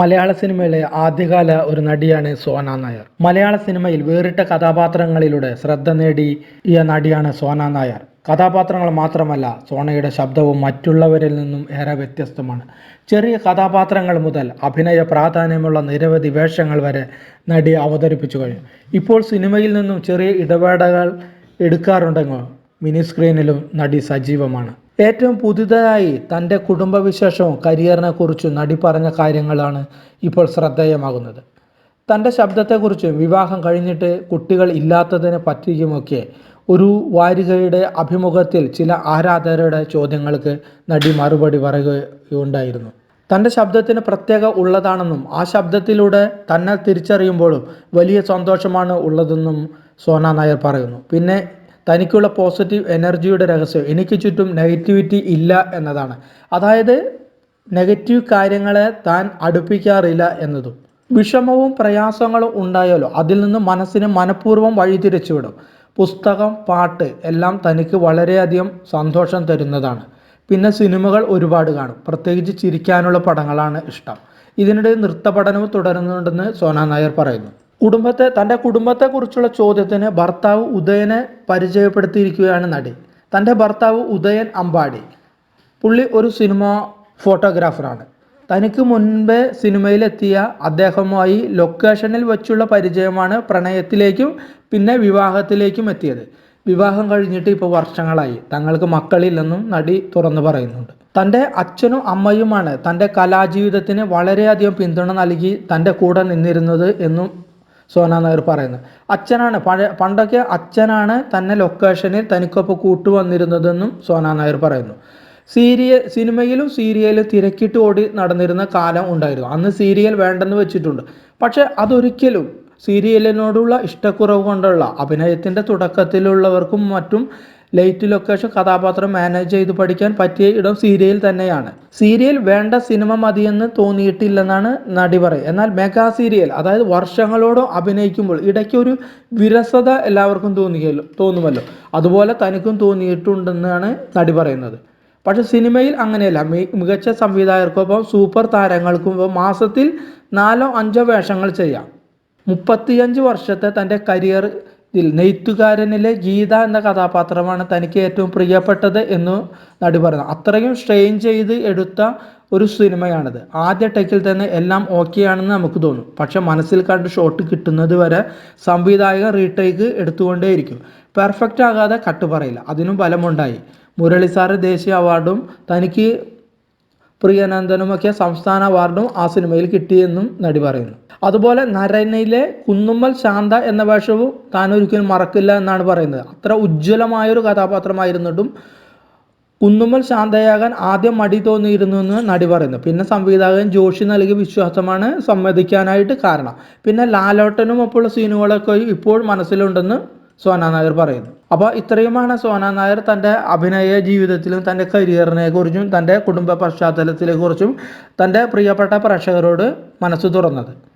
മലയാള സിനിമയിലെ ആദ്യകാല ഒരു നടിയാണ് സോന നായർ. മലയാള സിനിമയിൽ വേറിട്ട കഥാപാത്രങ്ങളിലൂടെ ശ്രദ്ധ നേടിയ നടിയാണ് സോന നായർ. കഥാപാത്രങ്ങൾ മാത്രമല്ല സോണയുടെ ശബ്ദവും മറ്റുള്ളവരിൽ നിന്നും ഏറെ വ്യത്യസ്തമാണ്. ചെറിയ കഥാപാത്രങ്ങൾ മുതൽ അഭിനയ പ്രാധാന്യമുള്ള നിരവധി വേഷങ്ങൾ വരെ നടി അവതരിപ്പിച്ചു കഴിഞ്ഞു. ഇപ്പോൾ സിനിമയിൽ നിന്നും ചെറിയ ഇടവേളകൾ എടുക്കാറുണ്ടെങ്കിൽ മിനി സ്ക്രീനിലും നടി സജീവമാണ്. ഏറ്റവും പുതുതായി തന്റെ കുടുംബവിശേഷവും കരിയറിനെ കുറിച്ചും നടി പറഞ്ഞ കാര്യങ്ങളാണ് ഇപ്പോൾ ശ്രദ്ധേയമാകുന്നത്. തന്റെ ശബ്ദത്തെക്കുറിച്ചും വിവാഹം കഴിഞ്ഞിട്ട് കുട്ടികൾ ഇല്ലാത്തതിനെ പറ്റിയുമൊക്കെ ഒരു വാരികയുടെ അഭിമുഖത്തിൽ ചില ആരാധകരുടെ ചോദ്യങ്ങൾക്ക് നടി മറുപടി പറയുകയുണ്ടായിരുന്നു. തന്റെ ശബ്ദത്തിന് പ്രത്യേക ഉള്ളതാണെന്നും ആ ശബ്ദത്തിലൂടെ തന്നെ തിരിച്ചറിയുമ്പോഴും വലിയ സന്തോഷമാണ് ഉള്ളതെന്നും സോന നായർ പറയുന്നു. പിന്നെ തനിക്കുള്ള പോസിറ്റീവ് എനർജിയുടെ രഹസ്യം. എനിക്ക് ചുറ്റും നെഗറ്റിവിറ്റി ഇല്ല എന്നതാണ്. അതായത് നെഗറ്റീവ് കാര്യങ്ങളെ താൻ അടുപ്പിക്കാറില്ല എന്നതും. വിഷമവും പ്രയാസങ്ങളും ഉണ്ടായാലോ അതിൽ നിന്ന് മനസ്സിനെ മനഃപൂർവം വഴിതിരിച്ചുവിടും. പുസ്തകം പാട്ട് എല്ലാം തനിക്ക് വളരെയധികം സന്തോഷം തരുന്നതാണ്. പിന്നെ സിനിമകൾ ഒരുപാട് കാണും. പ്രത്യേകിച്ച് ചിരിക്കാനുള്ള പടങ്ങളാണ് ഇഷ്ടം. ഇതിനിടെ നൃത്ത പഠനവും തുടരുന്നുണ്ടെന്ന് സോന നായർ പറയുന്നു. കുടുംബത്തെ തന്റെ കുടുംബത്തെക്കുറിച്ചുള്ള ചോദ്യത്തിന് ഭർത്താവ് ഉദയനെ പരിചയപ്പെടുത്തിയിരിക്കുകയാണ് നടി. തന്റെ ഭർത്താവ് ഉദയൻ അമ്പാടി. പുള്ളി ഒരു സിനിമ ഫോട്ടോഗ്രാഫറാണ്. തനിക്ക് മുൻപേ സിനിമയിലെത്തിയ അദ്ദേഹവുമായി ലൊക്കേഷനിൽ വെച്ചുള്ള പരിചയമാണ് പ്രണയത്തിലേക്കും പിന്നെ വിവാഹത്തിലേക്കും എത്തിയത്. വിവാഹം കഴിഞ്ഞിട്ട് ഇപ്പോൾ വർഷങ്ങളായി. തങ്ങൾക്ക് മക്കളില്ലെന്നും നടി തുറന്നു പറയുന്നുണ്ട്. തന്റെ അച്ഛനും അമ്മയുമാണ് തന്റെ കലാജീവിതത്തിന് വളരെയധികം പിന്തുണ നൽകി തന്റെ കൂടെ നിന്നിരുന്നത് എന്നും സോന നായർ പറയുന്നത്. അച്ഛനാണ്. പഴയ പണ്ടൊക്കെ അച്ഛനാണ് തന്നെ ലൊക്കേഷനിൽ തനിക്കൊപ്പം കൂട്ടുവന്നിരുന്നതെന്നും സോനാ നായർ പറയുന്നു. സീരിയൽ സിനിമയിലും സീരിയലും തിരക്കിട്ട് ഓടി നടന്നിരുന്ന കാലം ഉണ്ടായിരുന്നു. അന്ന് സീരിയൽ വേണ്ടെന്ന് വെച്ചിട്ടുണ്ട്. പക്ഷേ അതൊരിക്കലും സീരിയലിനോടുള്ള ഇഷ്ടക്കുറവ് കൊണ്ടുള്ള അഭിനയത്തിന്റെ തുടക്കത്തിലുള്ളവർക്കും മറ്റും ലൈറ്റ് ലൊക്കേഷൻ കഥാപാത്രം മാനേജ് ചെയ്ത് പഠിക്കാൻ പറ്റിയ ഇടം സീരിയൽ തന്നെയാണ്. സീരിയൽ വേണ്ട സിനിമ മതിയെന്ന് തോന്നിയിട്ടില്ലെന്നാണ് നടി പറയുക. എന്നാൽ മെഗാ സീരിയൽ അതായത് വർഷങ്ങളോളം അഭിനയിക്കുമ്പോൾ ഇടയ്ക്ക് ഒരു വിരസത എല്ലാവർക്കും തോന്നിയല്ലോ തോന്നുമല്ലോ. അതുപോലെ തനിക്കും തോന്നിയിട്ടുണ്ടെന്നാണ് നടി പറയുന്നത്. പക്ഷെ സിനിമയിൽ അങ്ങനെയല്ല. മികച്ച സംവിധായകർക്കൊപ്പം സൂപ്പർ താരങ്ങൾക്കൊപ്പം മാസത്തിൽ നാലോ അഞ്ചോ വേഷങ്ങൾ ചെയ്യാം. മുപ്പത്തിയഞ്ച് വർഷത്തെ തന്റെ കരിയറിൽ നെയ്ത്തുകാരനിലെ ഗീത എന്ന കഥാപാത്രമാണ് തനിക്ക് ഏറ്റവും പ്രിയപ്പെട്ടത് എന്ന് നടി പറഞ്ഞു അത്രയും സ്ട്രെയിൻ ചെയ്ത് എടുത്ത ഒരു സിനിമയാണിത്. ആദ്യ ടെക്കിൽ തന്നെ എല്ലാം ഓക്കെ ആണെന്ന് നമുക്ക് തോന്നും. പക്ഷെ മനസ്സിൽ കണ്ട് ഷോട്ട് കിട്ടുന്നത് വരെ സംവിധായകൻ റീടേക്ക് എടുത്തുകൊണ്ടേയിരിക്കും. പെർഫെക്റ്റ് ആകാതെ കട്ട് പറയില്ല. അതിനും ബലമുണ്ടായി മുരളി സാറ് ദേശീയ അവാർഡും തനിക്ക് പ്രിയനന്ദനുമൊക്കെ സംസ്ഥാന അവാർഡും ആ സിനിമയിൽ കിട്ടിയെന്നും നടി പറയുന്നു. അതുപോലെ നരനിലെ കുന്നുമ്മൽ ശാന്ത എന്ന വേഷവും താൻ ഒരിക്കലും മറക്കില്ല എന്നാണ് പറയുന്നത്. അത്ര ഉജ്ജ്വലമായൊരു കഥാപാത്രമായിരുന്നിട്ടും കുന്നുമ്മൽ ശാന്തയാകാൻ ആദ്യം മടി തോന്നിയിരുന്നു എന്ന് നടി പറയുന്നു. പിന്നെ സംവിധായകൻ ജോഷി നൽകിയ വിശ്വാസമാണ് സമ്മതിക്കാനായിട്ട് കാരണം. പിന്നെ ലാലോട്ടനും ഒപ്പുള്ള സീനുകളൊക്കെ ഇപ്പോൾ മനസ്സിലുണ്ടെന്ന് സോന നായർ പറയുന്നു. അപ്പോൾ ഇത്രയുമാണ് സോന നായർ തന്റെ അഭിനയ ജീവിതത്തിലും തന്റെ കരിയറിനെ കുറിച്ചും തന്റെ കുടുംബ പശ്ചാത്തലത്തിനെ കുറിച്ചും തന്റെ പ്രിയപ്പെട്ട പ്രേക്ഷകരോട് മനസ്സ് തുറന്നത്.